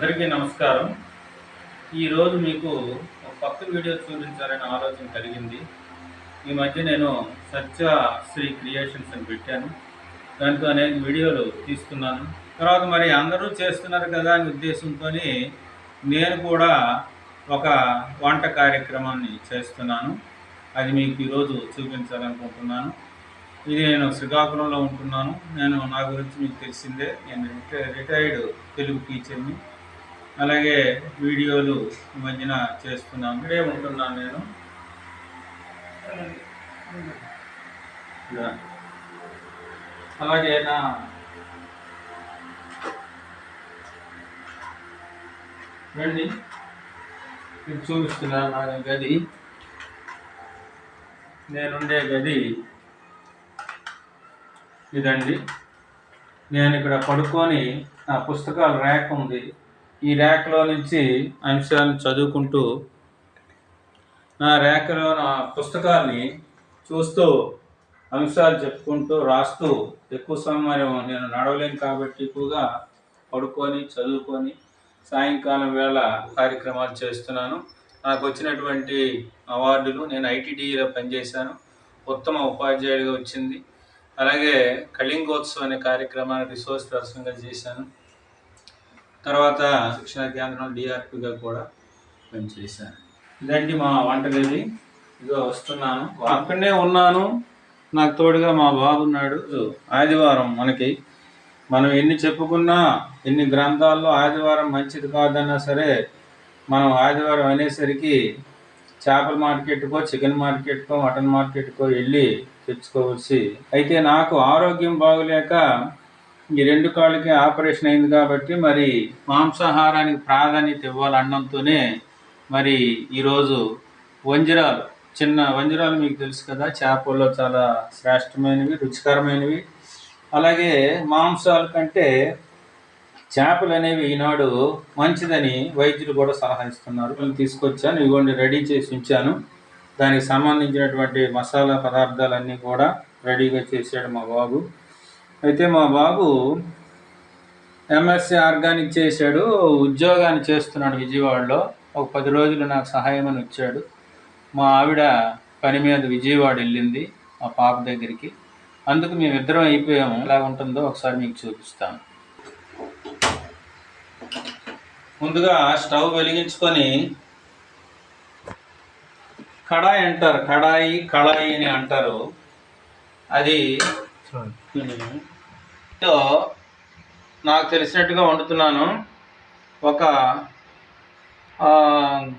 అందరికీ నమస్కారం. ఈరోజు మీకు ఒక కొత్త వీడియో చూపించాలనే ఆలోచన కలిగింది. ఈ మధ్య నేను సత్య శ్రీ క్రియేషన్స్ అని పెట్టాను. దాంతో అనేక వీడియోలు తీస్తున్నాను. తర్వాత మరి అందరూ చేస్తున్నారు కదా అనే ఉద్దేశంతో నేను కూడా ఒక వంట కార్యక్రమాన్ని చేస్తున్నాను. అది మీకు ఈరోజు చూపించాలనుకుంటున్నాను. ఇది నేను శ్రీకాకుళంలో ఉంటున్నాను. నేను నా గురించి మీకు తెలిసిందే. నేను రిటైర్డ్ తెలుగు టీచర్ని. అలాగే వీడియోలు ఈ మధ్యన చేస్తున్నాను ఇక్కడే ఉంటున్నాను నేను. అలాగే నా రండి. మీరు చూపిస్తున్నాను నా గది. నేనుండే గది ఇదండి. నేను ఇక్కడ పడుకొని నా పుస్తకాలు ర్యాక్ ఉంది ఈ ర్యాక్లో నుంచి అంశాలను చదువుకుంటూ నా ర్యాక్లో నా పుస్తకాన్ని చూస్తూ అంశాలు చెప్పుకుంటూ రాస్తూ ఎక్కువ సమయం నేను నడవలేను కాబట్టి ఎక్కువగా పడుకొని చదువుకొని సాయంకాలం వేళ కార్యక్రమాలు చేస్తున్నాను. నాకు వచ్చినటువంటి అవార్డులు నేను ఐటీడీలో పనిచేశాను. ఉత్తమ ఉపాధ్యాయుడిగా వచ్చింది. అలాగే కళింగోత్సవం అనే కార్యక్రమాన్ని రిసోర్స్ దర్శనంగా చేశాను. తర్వాత శిక్షణ కేంద్రం డిఆర్పిగా కూడా పనిచేశాను ఇదండి మా వంటగది ఇదిగో వస్తున్నాను. అక్కడనే ఉన్నాను. నాకు తోడుగా మా బాబు ఉన్నాడు. ఆదివారం మనకి మనం ఎన్ని చెప్పుకున్నా ఎన్ని గ్రంథాల్లో ఆదివారం మంచిది కాదన్నా సరే మనం ఆదివారం అనేసరికి చేపల మార్కెట్కో చికెన్ మార్కెట్కో మటన్ మార్కెట్కో వెళ్ళి తెచ్చుకోవచ్చు అయితే నాకు ఆరోగ్యం బాగలేక ఈ రెండు కాళ్ళకి ఆపరేషన్ అయింది కాబట్టి మరి మాంసాహారానికి ప్రాధాన్యత ఇవ్వాలి మరి ఈరోజు వంజరాలు చిన్న వంజరాలు మీకు తెలుసు కదా చేపల్లో చాలా శ్రేష్టమైనవి రుచికరమైనవి. అలాగే మాంసాల కంటే చేపలు అనేవి ఈనాడు మంచిదని వైద్యులు కూడా సలహా ఇస్తున్నారు. నేను తీసుకొచ్చాను ఇవ్వండి రెడీ చేసి ఉంచాను. దానికి సంబంధించినటువంటి మసాలా పదార్థాలన్నీ కూడా రెడీగా చేసాడు మా బాబు. అయితే మా బాబు ఎంఎస్సి ఆర్గానిక్ చేశాడు ఉద్యోగాన్ని చేస్తున్నాడు విజయవాడలో. ఒక పది రోజులు నాకు సహాయం అని వచ్చాడు. మా ఆవిడ పని మీద విజయవాడ వెళ్ళింది మా పాప దగ్గరికి. అందుకు మేమిద్దరం అయిపోయాము. ఎలా ఉంటుందో ఒకసారి మీకు చూపిస్తాను. ముందుగా స్టవ్ వెలిగించుకొని కడాయి అంటారు. కడాయి కళాయి అని అంటారు. అది నాకు తెలిసినట్టుగా వండుతున్నాను. ఒక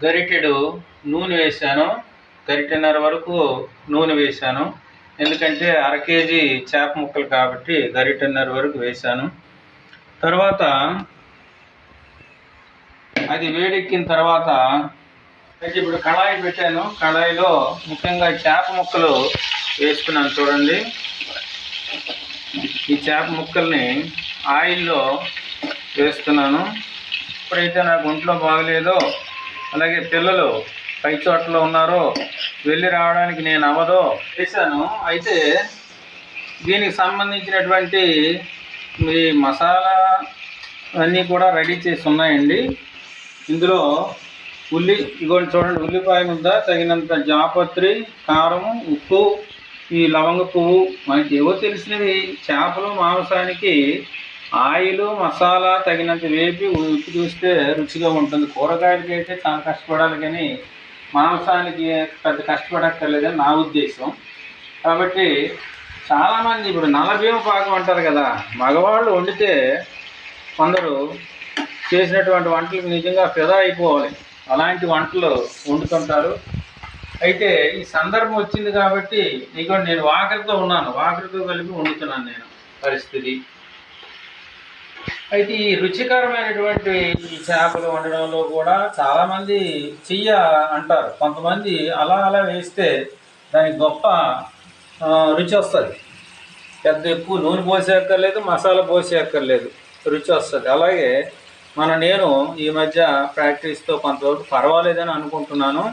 గరిటెడు నూనె వేశాను. గరిటెన్నర వరకు నూనె వేశాను. ఎందుకంటే అర కేజీ చేప ముక్కలు కాబట్టి గరిటెన్నర వరకు వేశాను. తర్వాత అది వేడెక్కిన తర్వాత అయితే ఇప్పుడు కళాయి పెట్టాను. కళాయిలో ముఖ్యంగా చేప ముక్కలు వేసుకున్నాను చూడండి. ఈ చేప ముక్కల్ని ఆయిల్లో వేస్తున్నాను. ఎప్పుడైతే నాకు ఒంట్లో బాగలేదో అలాగే పిల్లలు పై చోట్ల ఉన్నారో వెళ్ళి రావడానికి నేను అవ్వదో చేశాను అయితే దీనికి సంబంధించినటువంటి ఈ మసాలా అన్నీ కూడా రెడీ చేసి ఉన్నాయండి. ఇందులో ఉల్లి ఇగోండి చూడండి ఉల్లిపాయ ఉందా తగినంత జాపత్రి కారం ఉప్పు ఈ లవంగ పువ్వు మనకి ఏవో తెలిసినవి చేపలు మాంసానికి ఆయిల్ మసాలా తగినంత వేపి ఉప్పు చూస్తే రుచిగా ఉంటుంది. కూరగాయలకి అయితే చాలా కష్టపడాలి కానీ మాంసానికి పెద్ద కష్టపడక్కర్లేదని నా ఉద్దేశం. కాబట్టి చాలామంది ఇప్పుడు నలభీమ పాకం అంటారు కదా మగవాళ్ళు వండితే కొందరు చేసినటువంటి వంటలకు నిజంగా ఫిదా అయిపోవాలి. అలాంటి వంటలు వండుతుంటారు. అయితే ఈ సందర్భం వచ్చింది కాబట్టి నీకు నేను వాకరితో ఉన్నాను. వాకరితో కలిపి వండుతున్నాను నేను పరిస్థితి. అయితే ఈ రుచికరమైనటువంటి ఈ చేపలు వండడంలో కూడా చాలామంది చెయ్య అంటారు. కొంతమంది అలా అలా వేస్తే దానికి గొప్ప రుచి వస్తుంది. పెద్ద ఎక్కువ నూనె పోసేయక్కర్లేదు మసాలా పోసేయక్కర్లేదు రుచి వస్తుంది. అలాగే మన నేను ఈ మధ్య ప్రాక్టీస్తో కొంతవరకు పర్వాలేదని అనుకుంటున్నాను.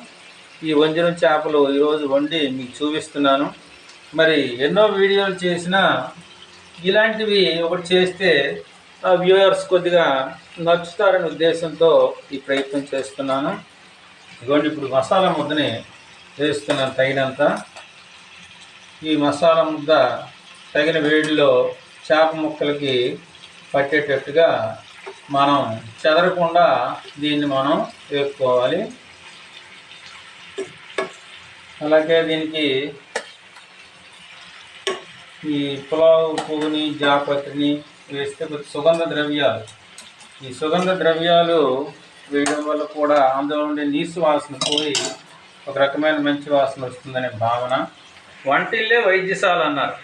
ఈ వంజరం చేపలు ఈరోజు వండి మీకు చూపిస్తున్నాను. మరి ఎన్నో వీడియోలు చేసినా ఇలాంటివి ఒకటి చేస్తే వ్యూయర్స్ కొద్దిగా నచ్చుతారనే ఉద్దేశంతో ఈ ప్రయత్నం చేస్తున్నాను. ఇదిగోండి ఇప్పుడు మసాలా ముద్దని వేస్తున్నాను తగినంత. ఈ మసాలా ముద్ద తగిన వేడిలో చేప ముక్కలకి పట్టేటట్టుగా మనం చెదరకుండా దీన్ని మనం వేపుకోవాలి. అలాగే దీనికి ఈ పులావ్ పువ్వుని జాపత్రిని వేస్తే సుగంధ ద్రవ్యాలు. ఈ సుగంధ ద్రవ్యాలు వేయడం వల్ల కూడా అందులో ఉండే నీసు వాసన పోయి ఒక రకమైన మంచి వాసన వస్తుందనే భావన. వంటిల్లే వైద్యశాల అన్నారు.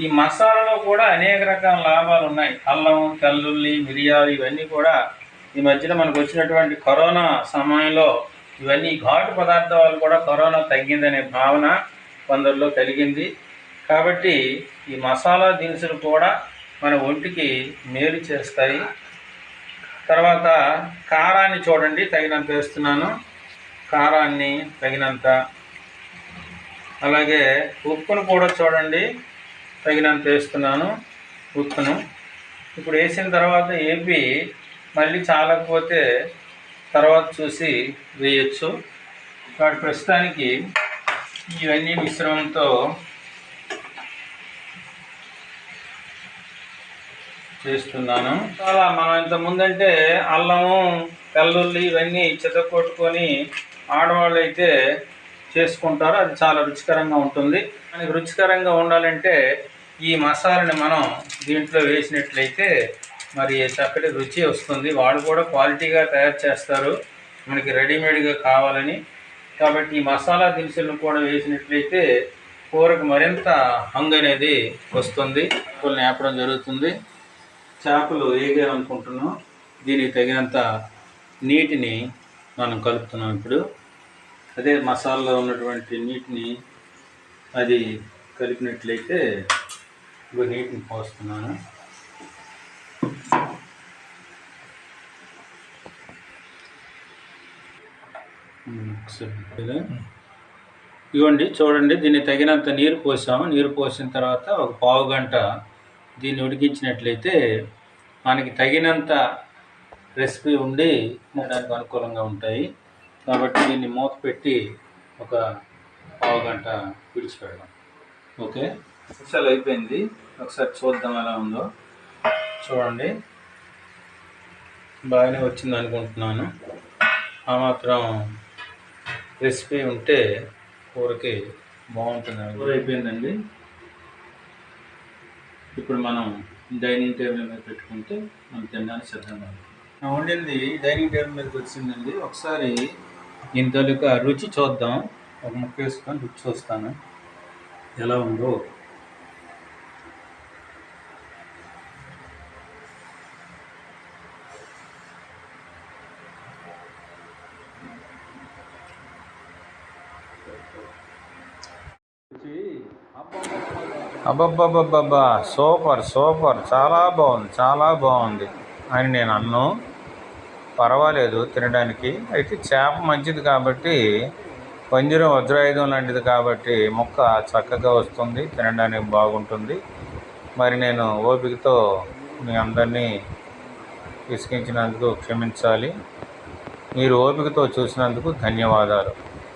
ఈ మసాలాలో కూడా అనేక రకాల లాభాలు ఉన్నాయి. అల్లం తెల్లుల్లి మిరియాలు ఇవన్నీ కూడా ఈ మధ్యన మనకు వచ్చినటువంటి కరోనా సమయంలో ఇవన్నీ ఘాటు పదార్థాలు కూడా కరోనా తగ్గిందనే భావన కొందరిలో కలిగింది. కాబట్టి ఈ మసాలా దినుసులు కూడా మన ఒంటికి మేలు చేస్తాయి. తర్వాత కారాన్ని చూడండి తగినంత వేస్తున్నాను. కారాన్ని తగినంత. అలాగే ఉప్పును కూడా చూడండి తగినంత వేస్తున్నాను ఉప్పును. ఇప్పుడు వేసిన తర్వాత ఏపి మళ్ళీ చాలకపోతే తర్వాత చూసి వేయచ్చు. కాబట్టి ప్రస్తుతానికి ఇవన్నీ మిశ్రమంతో చేస్తున్నాను. చాలా మనం ఇంత ముందంటే అల్లము వెల్లుల్లి ఇవన్నీ చెతకొట్టుకొని ఆడవాళ్ళు అయితే చేసుకుంటారు. అది చాలా రుచికరంగా ఉంటుంది. మనకి రుచికరంగా ఉండాలంటే ఈ మసాలాని మనం దీంట్లో వేసినట్లయితే మరి చక్కటి రుచి వస్తుంది. వాళ్ళు కూడా క్వాలిటీగా తయారు చేస్తారు. మనకి రెడీమేడ్గా కావాలని. కాబట్టి ఈ మసాలా దినుసులను కూడా వేసినట్లయితే కూరకు మరింత హంగ్ అనేది వస్తుంది. కొన్ని వేపడం జరుగుతుంది. చేపలు వేగాలనుకుంటున్నాం. దీనికి తగినంత నీటిని మనం కలుపుతున్నాం ఇప్పుడు. అదే మసాలాలో ఉన్నటువంటి నీటిని అది కలిపినట్లయితే ఇప్పుడు నీటిని పోస్తున్నాను. ఇవ్వండి చూడండి దీన్ని తగినంత నీరు పోసాము. నీరు పోసిన తర్వాత ఒక పావు గంట దీన్ని ఉడికించినట్లయితే మనకి తగినంత రెసిపీ ఉండి తినడానికి అనుకూలంగా ఉంటాయి. కాబట్టి దీన్ని మూత పెట్టి ఒక పావు గంట విడిచిపెడదాం. ఓకే? విషయాలు అయిపోయింది. ఒకసారి చూద్దాం ఎలా ఉందో. చూడండి. బాగానే వచ్చింది అనుకుంటున్నాను ఆ మాత్రం రెసిపీ ఉంటే కూరకి బాగుంటుంది. కూర అయిపోయిందండి. ఇప్పుడు మనం డైనింగ్ టేబుల్ మీద పెట్టుకుంటే మనం తినడానికి సిద్ధంగా ఉంది వండింది డైనింగ్ టేబుల్ మీదకి వచ్చిందండి. ఒకసారి దీని తాలూకా రుచి చూద్దాం. ఒక ముక్క వేసుకొని రుచి చూస్తాను. ఎలా ఉందో. అబ్బబ్బబ్బబ్బబ్బా సూపర్ సూపర్. చాలా బాగుంది చాలా బాగుంది. అని నేను అన్ను. పర్వాలేదు తినడానికి. అయితే చేప మంచిది కాబట్టి పంజరం వజ్రాయుధం లాంటిది కాబట్టి ముక్క చక్కగా వస్తుంది తినడానికి బాగుంటుంది. మరి నేను ఓపికతో మీ అందరినీ విసిగించినందుకు క్షమించాలి. మీరు ఓపికతో చూసినందుకు ధన్యవాదాలు.